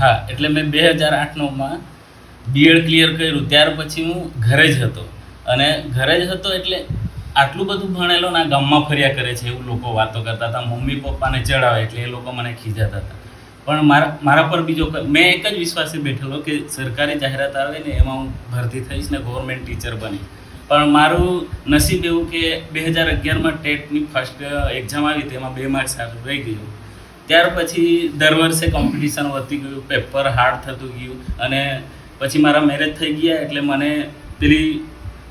હા, એટલે મેં બે હજાર આઠ નવમાં બીએડ ક્લિયર કર્યું. ત્યાર પછી હું ઘરે જ હતો. અને ઘરે જ હતો એટલે આટલું બધું ભણેલો ના ગામમાં ફર્યા કરે છે એવું લોકો વાતો કરતા હતા. મમ્મી પપ્પાને ચડાવે એટલે એ લોકો મને ખીજાતા હતા. પણ મારા મારા પર બીજો મેં એક જ વિશ્વાસે બેઠેલો કે સરકારી જાહેરાત આવે ને એમાં હું ભરતી થઈશ ને ગવર્મેન્ટ ટીચર બની. પણ મારું નસીબ એવું કે બે હજાર અગિયારમાં ટેટની ફર્સ્ટ એક્ઝામ આવી તેમાં બે માર્ક્સ સારું રહી ગયું. ત્યાર પછી દર વર્ષે કોમ્પિટિશન વધતી ગયું પેપર હાર્ડ થતું ગયું અને પછી મારા મેરેજ થઈ ગયા એટલે મને પેલી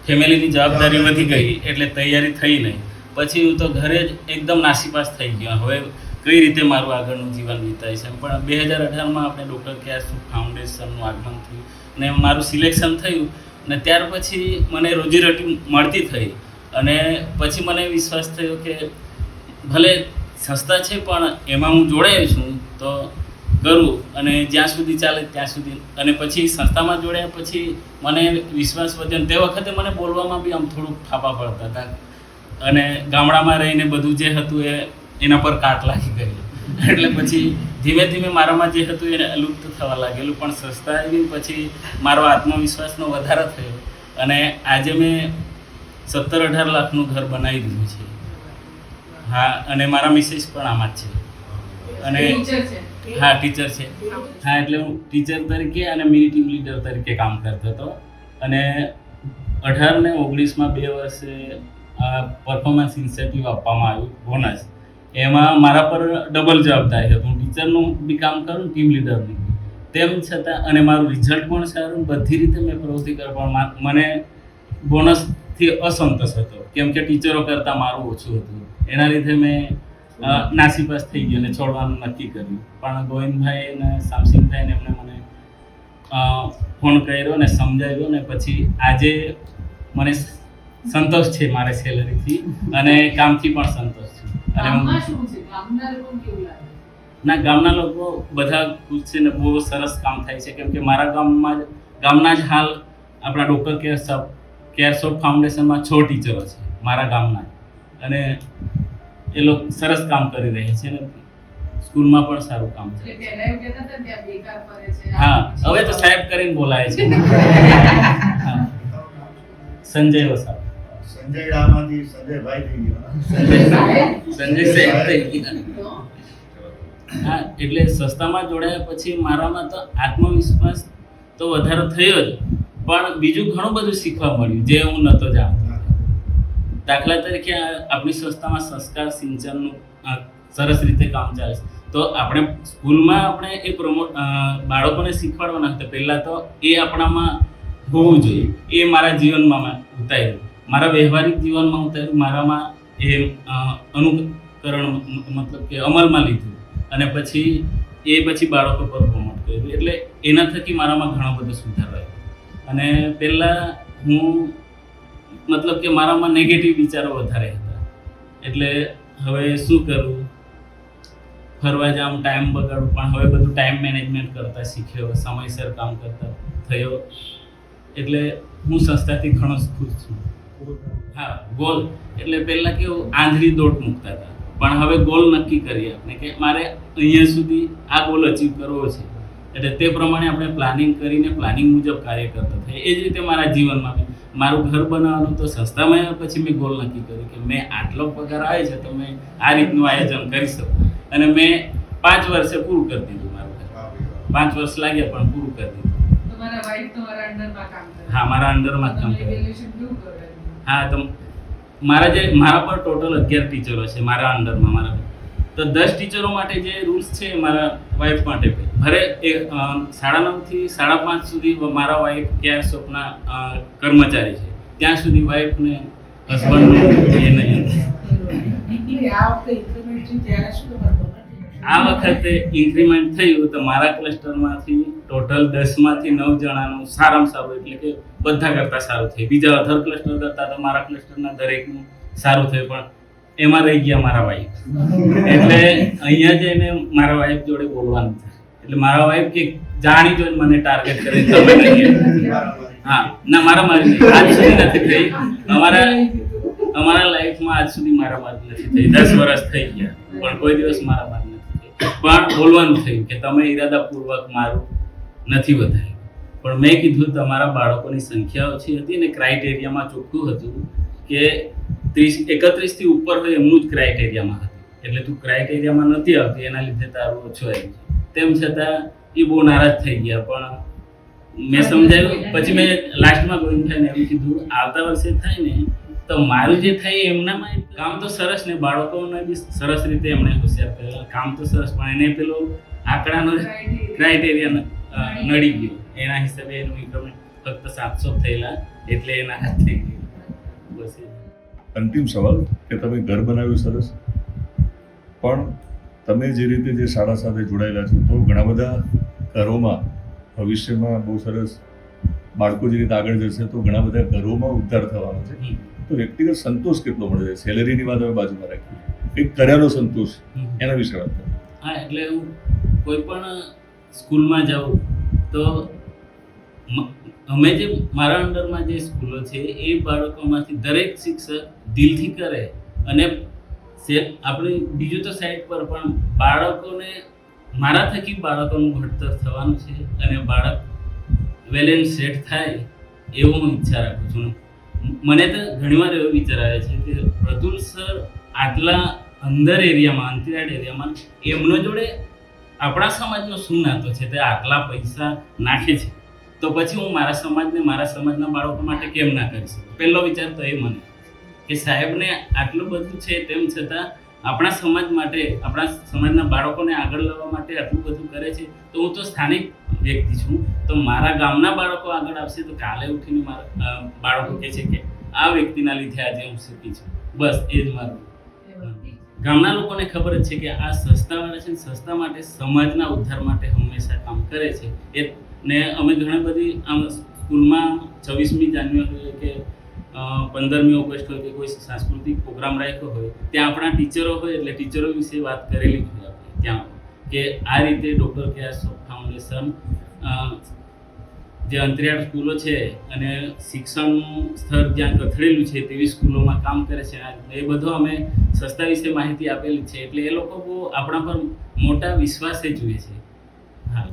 ફેમિલીની જવાબદારી વધી ગઈ એટલે તૈયારી થઈ નહીં. પછી હું તો ઘરે જ એકદમ નાસીપાસ થઈ ગયો. હવે કઈ રીતે મારું આગળનું જીવન વિતાય છે? પણ બે હજાર અઢારમાં આપણે ડૉક્ટર કેર ફાઉન્ડેશનનું આગમન થયું ને મારું સિલેક્શન થયું ને ત્યાર પછી મને રોજીરોટી મળતી થઈ અને પછી મને વિશ્વાસ થયો કે ભલે સંસ્થા છે, પણ એમાં હું જોડાયો છું તો કરું અને જ્યાં સુધી ચાલે ત્યાં સુધી. અને પછી સંસ્થામાં જોડ્યા પછી મને વિશ્વાસ વધ્યો તે વખતે મને બોલવામાં બી આમ થોડુંક ફાફા પડતા હતા. અને ગામડામાં રહીને બધું જે હતું એ એના પર કાટ લાગી ગયેલું. એટલે પછી ધીમે ધીમે મારામાં જે હતું એને લુપ્ત થવા લાગેલું. પણ સંસ્થા આવી પછી મારો આત્મવિશ્વાસનો વધારો થયો. અને આજે મેં સત્તર અઢાર લાખનું ઘર બનાવી દીધું છે. હા અને મારા મિસિસ પણ આમાં જ છે. અને હા ટીચર છે. હા એટલે હું ટીચર તરીકે અને મિની ટીમ લીડર તરીકે કામ કરતો હતો. અને અઢાર ને ઓગણીસમાં બે વર્ષે પરફોર્મન્સ ઇન્સેન્ટિવ આપવામાં આવ્યું બોનસ એમાં મારા પર ડબલ જવાબદારી હતી હું ટીચરનું બી કામ કરું ટીમ લીડરની તેમ છતાં અને મારું રિઝલ્ટ પણ સારું બધી રીતે મેં પ્રવૃત્તિ કર પણ મા- બોનસથી અસંતોષ હતો. કેમ કે ટીચરો કરતાં મારું ઓછું હતું. એના લીધે મેં નાસીપાસ થઈ ગયો અને છોડવાનું નક્કી કર્યું. પણ ગોવિંદભાઈ અને શામસિંહભાઈ ને એમણે મને ફોન કર્યો ને સમજાવ્યો ને પછી આજે મને સંતોષ છે મારે સેલરીથી. અને કામથી પણ સંતોષ છે. અને ના ગામના લોકો બધા ખુશ છે ને બહુ સરસ કામ થાય છે. કેમ કે મારા ગામમાં જ ગામના જ હાલ આપણા doctor care sub care shop ફાઉન્ડેશનમાં છ ટીચરો છે મારા ગામના. અને એ લોકો સરસ કામ કરી રહ્યા છે ને સ્કૂલમાં પણ સારું કામ છે. હા હવે તો સાહેબ કરીને બોલાય છે. હા. સંજય વસા સંજય ડામાંથી સંજયભાઈ થઈ ગયો. સંજય સાહેબ. થઈ ગયા. હા. એટલે સંસ્થામાં જોડાયા પછી મારામાં તો આત્મવિશ્વાસ તો વધારો થયો જ. પણ બીજું ઘણું બધું શીખવા મળ્યું, જે હું નહોતો જાણતો. દાખલા તરીકે આપણી સંસ્થામાં સંસ્કાર સિંચનનું સરસ રીતે કામ ચાલે છે. તો આપણે સ્કૂલમાં આપણે એ પ્રમોટ બાળકોને શીખવાડવાના હતા. પહેલાં તો એ આપણામાં હોવું જોઈએ. એ મારા જીવનમાં ઉતાર્યું. મારા વ્યવહારિક જીવનમાં ઉતાર્યું. મારામાં એ અનુકરણ મતલબ કે અમલમાં લીધું. અને પછી એ પછી બાળકો પર પ્રમોટ કર્યું. એટલે એના થકી મારામાં ઘણો બધો સુધાર અને પહેલાં હું મતલબ કે મારામાં નેગેટિવ વિચારો વધારે હતા. એટલે હવે શું કરું? ફરવા જામ ટાઈમ બગાડું, પણ હવે બધું ટાઈમ મેનેજમેન્ટ કરતા શીખ્યો, સમયસર કામ કરતા થયો. એટલે હું સંસ્થાથી ઘણો ખુશ છું. હા ગોલ એટલે પહેલાં કેવું, આંધળી દોટ મૂકતા હતા. પણ હવે ગોલ નક્કી કરીએ આપણે કે મારે અહીંયા સુધી આ ગોલ અચીવ કરવો છે. એટલે તે પ્રમાણે આપણે પ્લાનિંગ કરીને પ્લાનિંગ મુજબ કાર્ય કરતા થાય એ જ રીતે મારા જીવનમાં બી. મારું ઘર બનાવવાનું તો સંસ્થામાં પછી મેં ગોલ નક્કી કર્યું કે મેં આટલો પગાર આવે છે તો મેં આ રીતનું આયોજન કરી શકું. અને મેં પાંચ વર્ષે પૂરું કરી દીધું મારું ઘર. પાંચ વર્ષ લાગ્યા પણ પૂરું કરી દીધું. તમારા વાઈફ તમારા અંડરમાં કામ કરે? હા મારા અંડરમાં જ કામ કરે? હા તો મારા જે મારા પર ટોટલ અગિયાર ટીચરો છે મારા અંડરમાં મારા તો દસ ટીચરો માટે જે રૂલ્સ છે મારા વાઈફ માટે ભરે એ સાડા નવથી સાડા પાંચ સુધી મારા વાઈફ ક્યાં શોપના કર્મચારી છે. ત્યાં સુધી વાઈફને હસબન્ડ એ નહીં? આ વખતે ઇન્ક્રીમેન્ટ થયું તો મારા ક્લસ્ટરમાંથી ટોટલ દસમાંથી નવ જણાનું સારામાં સારું એટલે કે બધા કરતાં સારું થયું. બીજા અધર ક્લસ્ટર કરતાં તો મારા ક્લસ્ટરના દરેકનું સારું થયું પણ એમાં રહી ગયા મારા વાઈફ એટલે અહીંયા જઈને મારા વાઈફ જોડે બોલવાનું એટલે મારા વાઈફ કે, જાણી જોઈને મને ટાર્ગેટ કરે તમે નહીં હા. ના, મારા મારી આજ સુધી નથી થઈ. અમારા અમારા લાઈફમાં આજ સુધી મારા મારી નથી થઈ. દસ વર્ષ થઈ ગયા. પણ કોઈ દિવસ મારા મારી નથી થઈ. પણ બોલવાનું થયું કે, તમે ઈરાદાપૂર્વક મારું નથી વધાર્યું. પણ મેં કીધું, તમારા બાળકોની સંખ્યા ઓછી હતી અને ક્રાઇટેરિયામાં ચોખ્ખું હતું કે ત્રીસ એકત્રીસથી ઉપર હોય એમનું જ ક્રાઇટેરિયામાં હતું. એટલે તું ક્રાઇટેરિયામાં નથી આવતી એના લીધે તારું ઓછું આવી તેમ છતાં એ બહુ નારાજ થઈ ગયા પણ મેં સમજાયું પછી મેં લાસ્ટમાં ગોવિંદભાઈને એમ કીધું આવતા વર્ષે થાય ને તો મારું જે થાય એમનામાં કામ તો સરસ ને બાળકોને બી સરસ રીતે એમણે હોશિયાર કર્યો. કામ તો સરસ પણ એને પેલો આંકડાનો ક્રાઇટેરિયા નડી ગયો. એના હિસાબે એનું ઇન્ક્રમેન્ટ ફક્ત સાતસો થયેલા એટલે એના હાથ થઈ ગયું. અંતિમ સવાલ કે તમે ઘર બનાવ્યું સરસ? પણ તમે જે રીતે જે શાળા સાથે જોડાયેલા છો તો ઘણા બધા ઘરોમાં ભવિષ્યમાં બહુ સરસ બાળકો જે રીતે આગળ જશે તો ઘણા બધા ઘરોમાં ઉદ્ધાર થવાનો છે. તો વ્યક્તિગત સંતોષ કેટલો મળે છે? સેલેરીની વાત હવે બાજુમાં રાખી એક કર્યાનો સંતોષ એના વિશે વાત કરો હા એટલે હું કોઈ પણ સ્કૂલમાં જાઉં તો અમે જે મારા અંડરમાં જે સ્કૂલો છે, એ બાળકોમાંથી દરેક શિક્ષક દિલથી કરે અને આપણે બીજું તો સાઈડ પર પણ બાળકોને, મારા થકી બાળકોનું ઘડતર થવાનું છે અને બાળક વેલેન્સ સેટ થાય એવું હું ઈચ્છા રાખું છું. મને તો ઘણીવાર એવો વિચાર આવે છે કે પ્રતુલ સર આટલા અંદર એરિયામાં અંતરિયાળ એરિયામાં એમનો જોડે આપણા સમાજનો શું નાતો છે? તે આટલા પૈસા નાખે છે. તો પછી હું મારા સમાજને, મારા સમાજના બાળકો માટે કેમ ના કરી શકું? પહેલો વિચાર તો એ મને કે સાહેબને આટલું બધું છે તેમ છતાં આપણા સમાજ માટે, આપણા સમાજના બાળકોને આગળ લાવવા માટે આટલું બધું કરે છે, તો હું તો સ્થાનિક વ્યક્તિ છું. તો મારા ગામના બાળકો આગળ આવશે તો કાલે ઉઠીને મારા બાળકો કહે છે કે આ વ્યક્તિના લીધે આજે હું શીખી છું. બસ, એ જ મારું. ગામના લોકોને ખબર જ છે કે આ સંસ્થાવાળા છે સંસ્થા માટે, સમાજના ઉદ્ધાર માટે હંમેશા કામ કરે છે. એ ને અમે ઘણી બધી આમ સ્કૂલમાં છવ્વીસમી જાન્યુઆરી હોય કે પંદરમી ઓગસ્ટ હોય કે કોઈ સાંસ્કૃતિક પ્રોગ્રામ રાખ્યો હોય, ત્યાં આપણા ટીચરો હોય એટલે ટીચરો વિશે વાત કરેલી જ હોય આપણે ત્યાં. કે આ રીતે ડૉક્ટર કે ફાઉન્ડેશન જે અંતરિયાળ સ્કૂલો છે અને શિક્ષણનું સ્તર જ્યાં કથળેલું છે તેવી સ્કૂલોમાં કામ કરે છે. એ બધો અમે સંસ્થા વિશે માહિતી આપેલી છે. એટલે એ લોકો બહુ આપણા પર મોટા વિશ્વાસે જુએ છે. હા.